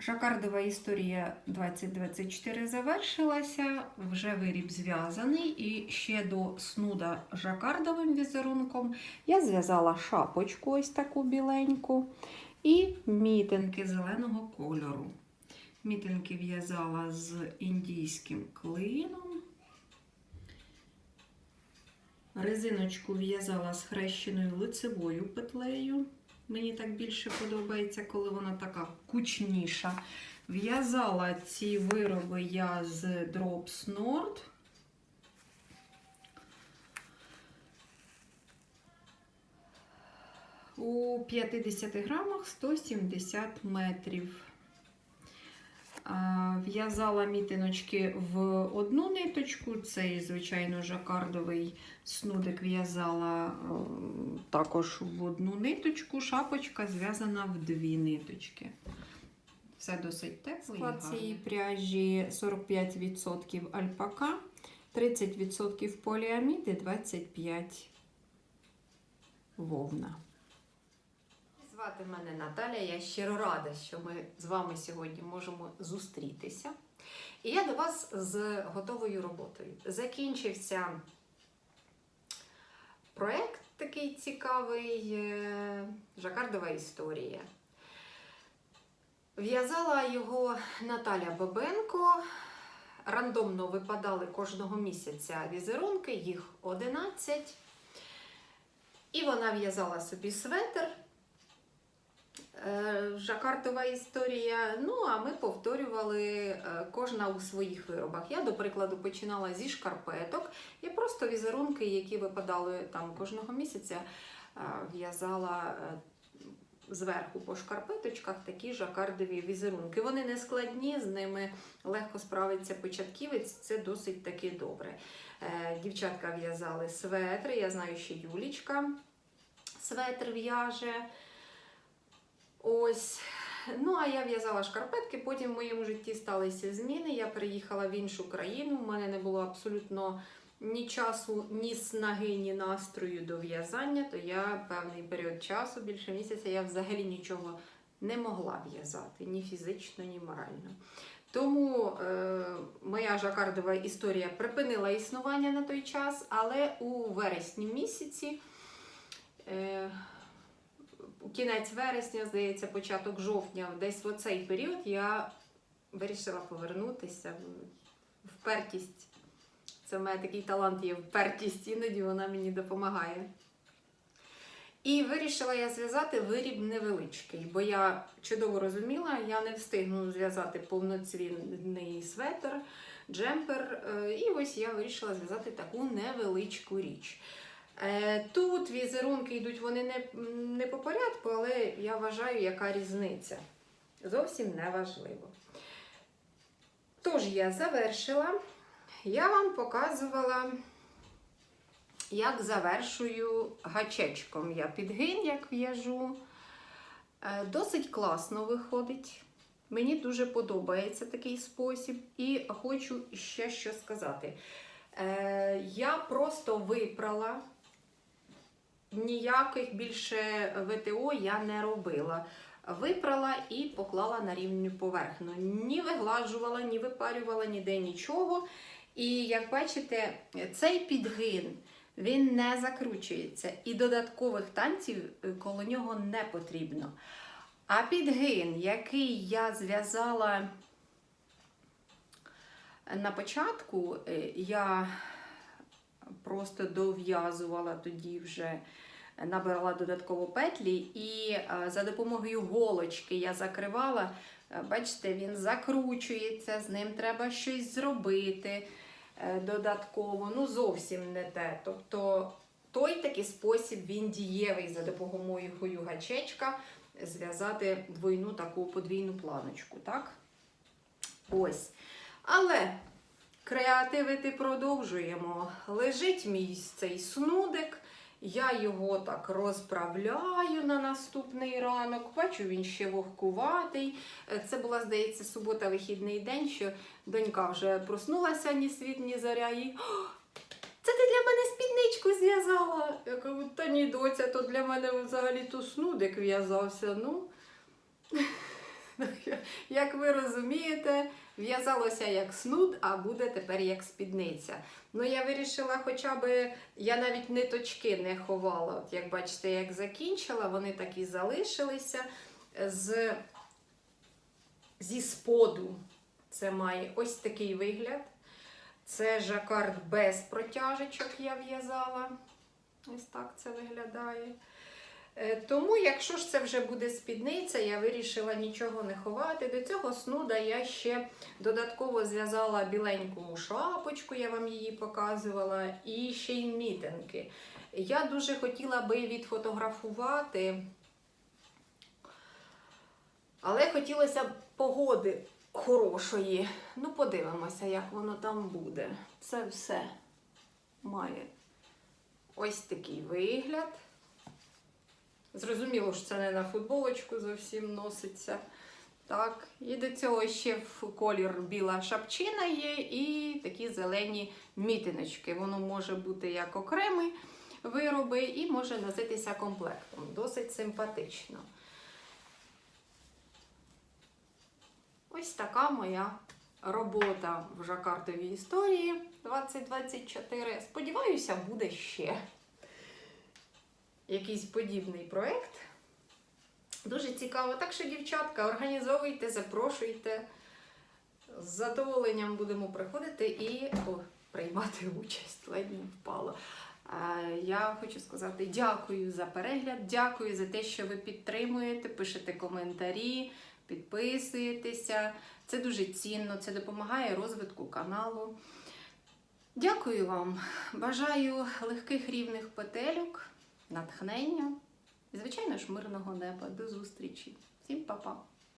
Жакардова історія 2024 завершилася, вже виріб зв'язаний, і ще до снуда жакардовим візерунком я зв'язала шапочку ось таку біленьку і мітинки зеленого кольору. Мітинки в'язала з індійським клином. Резиночку в'язала з хрещеною лицевою петлею. Мені так більше подобається, коли вона така кучніша. В'язала ці вироби я з Drops Nord. У 50 грамах 170 метрів. В'язала мітиночки в одну ниточку, цей, звичайно, жакардовий снудик в'язала е, також в одну ниточку, шапочка зв'язана в дві ниточки. Все досить тепло. Склад цієї пряжі 45% альпака, 30% поліамід і 25% вовна. Звати мене Наталя. Я щиро рада, що ми з вами сьогодні можемо зустрітися. І я до вас з готовою роботою. Закінчився проєкт такий цікавий е, Жакардова історія. В'язала його Наталя Бабенко. Рандомно випадали кожного місяця візерунки, їх 11. І вона в'язала собі светр. Е, Жакартова історія. Ну, а ми повторювали е, кожна у своїх виробах. Я, до прикладу, починала зі шкарпеток. Я просто візерунки, які випадали там кожного місяця, е, в'язала зверху по шкарпеточках такі жакардові візерунки. Вони не складні, з ними легко справиться початківець, це досить таки добре. Дівчатка в'язали светри, я знаю, що Юлічка светр в'яже. Ось. Ну, а я в'язала шкарпетки, потім в моєму житті сталися зміни. Я переїхала в іншу країну. У мене не було абсолютно ні часу, ні снаги, ні настрою до в'язання, то я певний період часу, більше місяця, я взагалі нічого не могла в'язати, ні фізично, ні морально. Тому е, моя жакардова історія припинила існування на той час, але у вересні місяці. Е, кінець вересня, здається, початок жовтня, десь в оцей період я вирішила повернутися. Впертість. Це в мене такий талант є впертість, іноді вона мені допомагає. І вирішила я зв'язати виріб невеличкий, бо я чудово розуміла, я не встигну зв'язати повноцінний светр, джемпер. І ось я вирішила зв'язати таку невеличку річ. Е, тут візерунки йдуть вони не не по порядку, але я вважаю, яка різниця. Зовсім не важливо. Тож, я завершила. Я вам показувала, як завершую гачечком. Я підгин, як в'яжу. Е, досить класно виходить. Мені дуже подобається такий спосіб, і хочу ще що сказати. Е, я просто випрала ніяких більше ВТО я не робила. Випрала і поклала на рівню поверхню. Ні вигладжувала, ні випарювала ніде нічого. І як бачите, цей підгин він не закручується. І додаткових танців е, коло нього не потрібно. А підгин, який я зв'язала на початку, е, я просто дов'язувала тоді вже. Набирала додатково петлі, і за допомогою голочки я закривала. Бачите, він закручується, з ним треба щось зробити е, додатково. Ну, зовсім не те. Тобто той такий спосіб він дієвий за допомогою гачечка зв'язати двойну таку подвійну планочку. так? Ось. Але Креативити продовжуємо. Лежить мій цей снудик. Я його так розправляю на наступний ранок. Бачу, він ще вогкуватий. Це була, здається, субота-вихідний день, що донька вже проснулася ні світ, ні зоря. І це ти для мене спідничку зв'язала. Я кажу, та ні, доця, то для мене взагалі то снудик в'язався. Ну, як ви розумієте, в'язалося як снуд, а буде тепер як спідниця. Ну, я вирішила, хоча б я навіть ниточки не ховала. От як бачите, як закінчила, вони так і залишилися з, зі споду. Це має ось такий вигляд. Це жакард без протяжечок я в'язала. Ось так це виглядає. Е, Тому, якщо ж це вже буде спідниця, я вирішила нічого не ховати. До цього снуда я ще додатково зв'язала біленьку шапочку, я вам її показувала, і ще й мітинки. Я дуже хотіла би відфотографувати, але хотілося б погоди хорошої. Ну, подивимося, як воно там буде. Це все має ось такий вигляд. Зрозуміло, що це не на футболочку зовсім носиться. Так, і до цього ще в колір біла шапчина є, і такі зелені мітиночки. Воно може бути як окремий вироби і може носитися комплектом. Досить симпатично. Ось така моя робота в жакартовій історії 2024. Сподіваюся, буде ще якийсь подібний проєкт. Дуже цікаво. Так що, дівчатка, організовуйте, запрошуйте. З задоволенням будемо приходити і о, приймати участь. Ледь не впало. Е, Я хочу сказати дякую за перегляд, дякую за те, що ви підтримуєте, пишете коментарі, підписуєтеся. Це дуже цінно, це допомагає розвитку каналу. Дякую вам. Бажаю легких рівних петельок, натхнення і, звичайно ж, мирного неба. До зустрічі. Всім па-па!